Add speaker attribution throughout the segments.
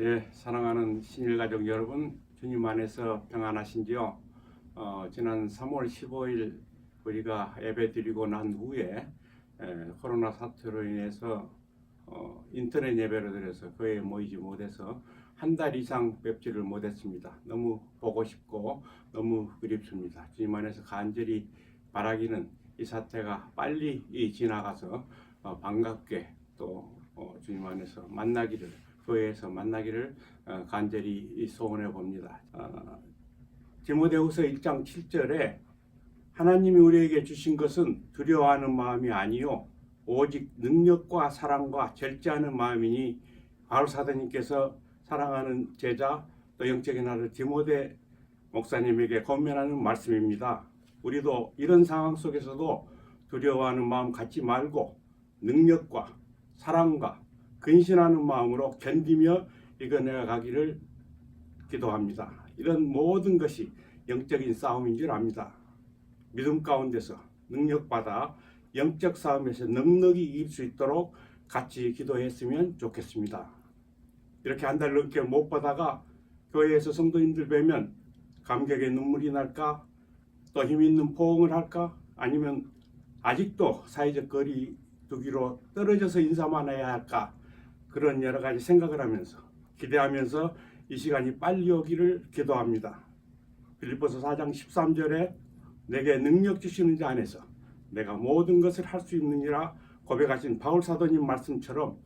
Speaker 1: 예, 사랑하는 신일 가족 여러분, 주님 안에서 평안하신지요? 어, 지난 3월 15일 우리가 예배 드리고 난 후에 에, 코로나 사태로 인해서 어, 인터넷 예배를 드려서 교회에 모이지 못해서 한 달 이상 뵙지를 못했습니다. 너무 보고 싶고 너무 그립습니다. 주님 안에서 간절히 바라기는 이 사태가 빨리 이 지나가서 어, 반갑게 또 어, 주님 안에서 만나기를 교회에서 만나기를 어, 간절히 소원해 봅니다. 어, 디모데후서 1장 7절에 하나님이 우리에게 주신 것은 두려워하는 마음이 아니요 오직 능력과 사랑과 절제하는 마음이니 바울 사도님께서 사랑하는 제자 또 영적인 아들 디모데 목사님에게 권면하는 말씀입니다. 우리도 이런 상황 속에서도 두려워하는 마음 갖지 말고 능력과 사랑과 근신하는 마음으로 견디며 이겨내어 가기를 기도합니다. 이런 모든 것이 영적인 싸움인 줄 압니다. 믿음 가운데서 능력받아 영적 싸움에서 넉넉히 이길 수 있도록 같이 기도했으면 좋겠습니다. 이렇게 한 달 넘게 못 받아가 교회에서 성도님들 뵈면 감격의 눈물이 날까 또 힘 있는 포옹을 할까 아니면 아직도 사회적 거리 두기로 떨어져서 인사만 해야 할까 그런 여러 가지 생각을 하면서 기대하면서 이 시간이 빨리 오기를 기도합니다. 빌립보서 4장 13절에 내게 능력 주시는 자 안에서 내가 모든 것을 할 수 있느니라 고백하신 바울 사도님 말씀처럼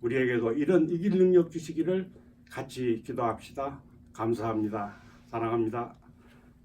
Speaker 1: 우리에게도 이런 이길 능력 주시기를 같이 기도합시다. 감사합니다. 사랑합니다.